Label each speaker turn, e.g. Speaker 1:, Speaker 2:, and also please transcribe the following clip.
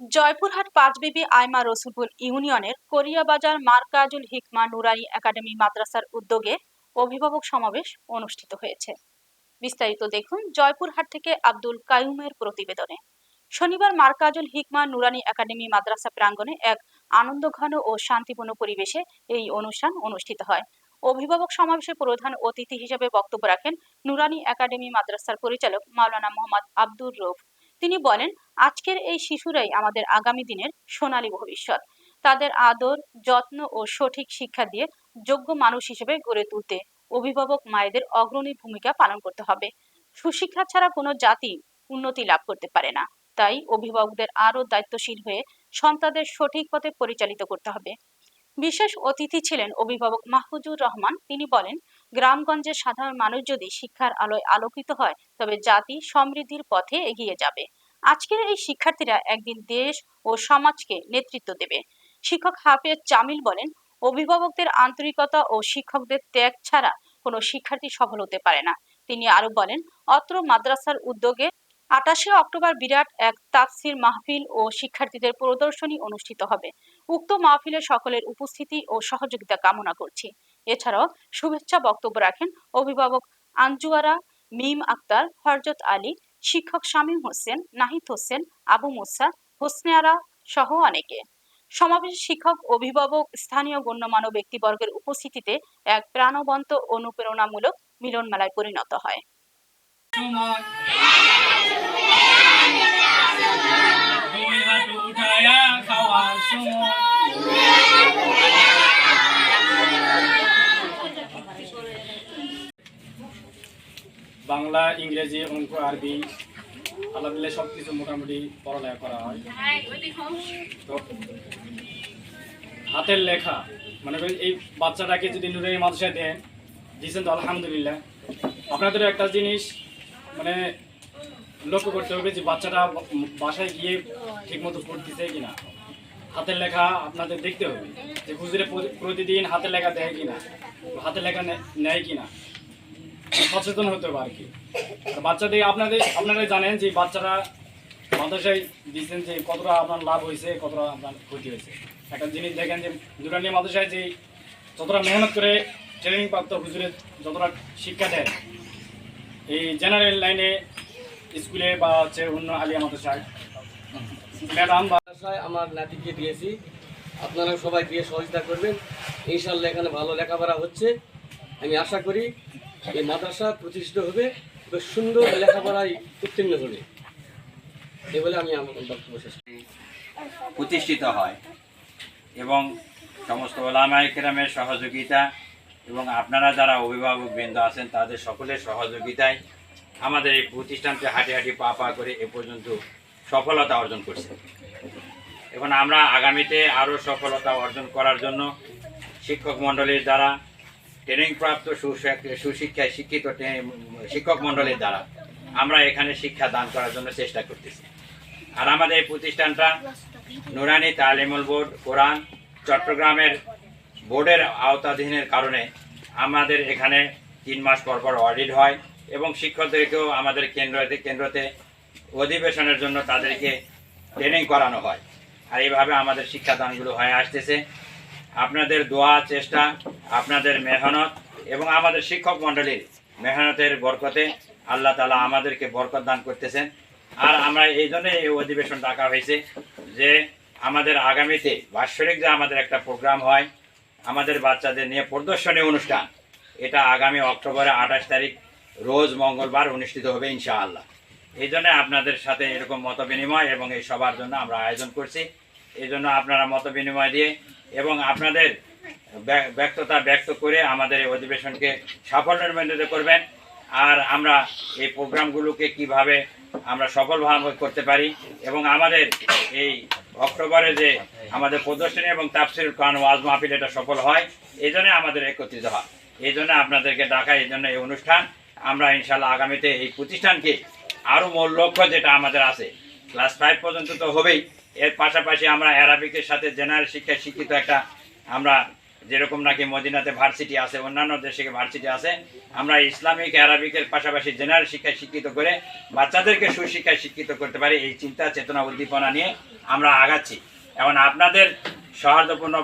Speaker 1: জয়পুরহাট পাঁচবিবি আইমা রসুলপুর ইউনিয়নের কোরিয়াবাজার মার্কাজুল হিকমা নুরানি একাডেমি মাদ্রাসার উদ্যোগে অভিভাবক সমাবেশ অনুষ্ঠিত হয়েছে। বিস্তারিত দেখুন জয়পুরহাট থেকে আব্দুল কায়ুমের প্রতিবেদনে। শনিবার মার্কাজুল হিকমা নুরানি একাডেমি মাদ্রাসা প্রাঙ্গণে এক আনন্দঘন ও শান্তিপূর্ণ পরিবেশে এই অনুষ্ঠান অনুষ্ঠিত হয়। অভিভাবক সমাবেশে প্রধান অতিথি হিসেবে বক্তব্য রাখেন নুরানি একাডেমি মাদ্রাসার পরিচালক মাওলানা মোহাম্মদ আব্দুর রৌফ তিনি বলেন, আজকের এই শিশুরাই আমাদের আগামী দিনের সোনালী ভবিষ্যৎ। তাদের আদর, যত্ন ও সঠিক শিক্ষা দিয়ে যোগ্য মানুষ হিসেবে গড়ে তুলতে অভিভাবক মায়েদের অগ্রণী ভূমিকা পালন করতে হবে। সুশিক্ষা ছাড়া কোনো জাতি উন্নতি লাভ করতে পারে না। তাই অভিভাবকদের আরও দায়িত্বশীল হয়ে সন্তানদের সঠিক পথে পরিচালিত করতে হবে। বিশেষ অতিথি ছিলেন অভিভাবক মাহফুজুর রহমান। তিনি বলেন গ্রামগঞ্জের সাধারণ মানুষ যদি শিক্ষার আলোয় আলোকিত হয়, তবে জাতি সমৃদ্ধির পথে এগিয়ে যাবে। আজকের এই শিক্ষার্থীরা একদিন দেশ ও সমাজকে নেতৃত্ব দেবে। শিক্ষক হাফেজ জামিল বলেন, অভিভাবকদের আন্তরিকতা ও শিক্ষকদের ত্যাগ ছাড়া কোনো শিক্ষার্থী সফল হতে পারে না। তিনি আরও বলেন, অত্র মাদ্রাসার উদ্যোগে আটাশে অক্টোবর বিরাট এক তাফসির মাহফিল ও শিক্ষার্থীদের প্রদর্শনী অনুষ্ঠিত হবে। উক্ত মাহফিলে সকলের উপস্থিতি ও সহযোগিতা কামনা করছি। এছাড়াও শুভেচ্ছা বক্তব্য রাখেন অভিভাবক আঞ্জুয়ারা মিম আক্তার, হরজত আলী, শিক্ষক শামীম হোসেন, নাহিদ হোসেন, আবু মুসা, হোসনেয়ারা সহ অনেকে। সমাবেশে শিক্ষক, অভিভাবক, স্থানীয় গণ্যমান্য ব্যক্তিবর্গের উপস্থিতিতে এক প্রাণবন্ত অনুপ্রেরণামূলক মিলন মেলায় পরিণত হয়।
Speaker 2: বাংলা, ইংরেজি, অঙ্ক, আরবি, আলাদা সব কিছু মোটামুটি পড়ালেখা করা হয়। তো হাতের লেখা মানে এই বাচ্চাটাকে যদি নুরানি মাদ্রাসায় দেন, দিয়েছেন তো আলহামদুলিল্লাহ। আপনাদের একটা জিনিস মানে লক্ষ্য করতে হবে যে বাচ্চাটা বাসায় গিয়ে ঠিকমতো পড়তেছে কিনা। হাতের লেখা আপনাদের দেখতে হবে যে হুজুরে প্রতিদিন হাতের লেখা দেয় কিনা, হাতের লেখা নেয় কিনা। সচেতন হতে হবে আর কি। আর বাচ্চাদের আপনাদের আপনারা জানেন যে বাচ্চারা মাদ্রাসায় দিচ্ছেন যে কতটা আপনার লাভ হয়েছে, কতটা আপনার ক্ষতি হয়েছে। একটা জিনিস দেখেন যে দুরানি মাদ্রাসায় যে যতটা মেহনত করে ট্রেনিং প্রাপ্ত হুজুরে যতটা শিক্ষা দেয় এই জেনারেল লাইনে স্কুলে বা হচ্ছে অন্য আলিয়া মাদ্রাসায়। ম্যাডাম,
Speaker 3: মাদ্রাসায় আমার নাতিকে দিয়েছি। আপনারা সবাই দিয়ে সহযোগিতা করবেন। ইনশাল্লাহ এখানে ভালো লেখাপড়া হচ্ছে। আমি আশা করি এই মাদ্রাসা প্রতিষ্ঠিত হবে বেশ সুন্দর লেখাপড়ায় উত্তীর্ণ হবে এই বলে আমি আমার বক্তব্য শেষ।
Speaker 4: প্রতিষ্ঠিত হয় এবং সমস্ত ওলামাই কেরামের সহযোগিতা এবং আপনারা যারা অভিভাবক বৃন্দ আছেন, তাদের সকলের সহযোগিতায় আমাদের এই প্রতিষ্ঠানকে হাঁটি হাঁটি পা পা করে এ পর্যন্ত সফলতা অর্জন করছে এখন আমরা আগামীতে আরও সফলতা অর্জন করার জন্য শিক্ষক মণ্ডলীর দ্বারা ট্রেনিং প্রাপ্ত সুশিক্ষায় শিক্ষিত শিক্ষক মণ্ডলীর দ্বারা আমরা এখানে শিক্ষা দান করার জন্য চেষ্টা করতেছি। আর আমাদের এই প্রতিষ্ঠানটা নুরানি তালিমুল বোর্ড, কোরআন, চট্টগ্রামের বোর্ডের আওতাধীনের কারণে আমাদের এখানে তিন মাস পর পর অডিট হয় এবং শিক্ষকদেরকেও আমাদের কেন্দ্রতে কেন্দ্রতে অধিবেশনের জন্য তাদেরকে ট্রেনিং করানো হয়। আর এইভাবে আমাদের শিক্ষাদানগুলো হয়ে আসতেছে। আপনাদের দোয়া, চেষ্টা, আপনাদের মেহনত এবং আমাদের শিক্ষক মণ্ডলীর মেহনতের বরকতে আল্লাহ তালা আমাদেরকে বরকত দান করতেছেন। আর আমরা এই জন্য এই অধিবেশন ডাকা হয়েছে যে আমাদের আগামীতে বাৎসরিক যে আমাদের একটা প্রোগ্রাম হয়, আমাদের বাচ্চাদের নিয়ে প্রদর্শনী অনুষ্ঠান, এটা আগামী অক্টোবরের আঠাশ তারিখ, রোজ মঙ্গলবার অনুষ্ঠিত হবে ইনশাআল্লাহ। এই জন্য আপনাদের সাথে এরকম মত বিনিময় এবং এই সবার জন্য আমরা আয়োজন করছি। এই জন্য আপনারা মত বিনিময় দিয়ে এবং আপনাদের ব্যক্ততা ব্যক্ত করে আমাদের এই অধিবেশনকে সাফল্যমণ্ডিত করবেন। আর আমরা এই প্রোগ্রামগুলোকে কীভাবে আমরা সফলভাবে করতে পারি এবং আমাদের এই অক্টোবরে যে আমাদের প্রদর্শনী এবং তাফসির খান ওয়াজ মাহফিল এটা সফল হয়, এই জন্য আমাদের একত্রিত হয় এই জন্য আপনাদেরকে ডাকা, এই জন্য এই অনুষ্ঠান। আমরা ইনশাল্লাহ আগামীতে এই প্রতিষ্ঠানকে আরও মূল লক্ষ্য যেটা আমাদের আছে, ক্লাস ফাইভ পর্যন্ত তো হবেই। এর পাশাপাশি আমরা অ্যারাবিকের সাথে জেনারেল শিক্ষায় শিক্ষিত একটা আমরা যেরকম নাকি মদিনাতে ভার্সিটি আছে, অন্যান্য দেশে ভার্সিটি আছে, আমরা ইসলামিক অ্যারাবিকের পাশাপাশি জেনারেল শিক্ষায় শিক্ষিত করে বাচ্চাদেরকে সুশিক্ষায় শিক্ষিত করতে পারি, এই চিন্তা, চেতনা, উদ্দীপনা নিয়ে আমরা আগাচ্ছি। এখন আপনাদের সৌহার্দ্যপূর্ণ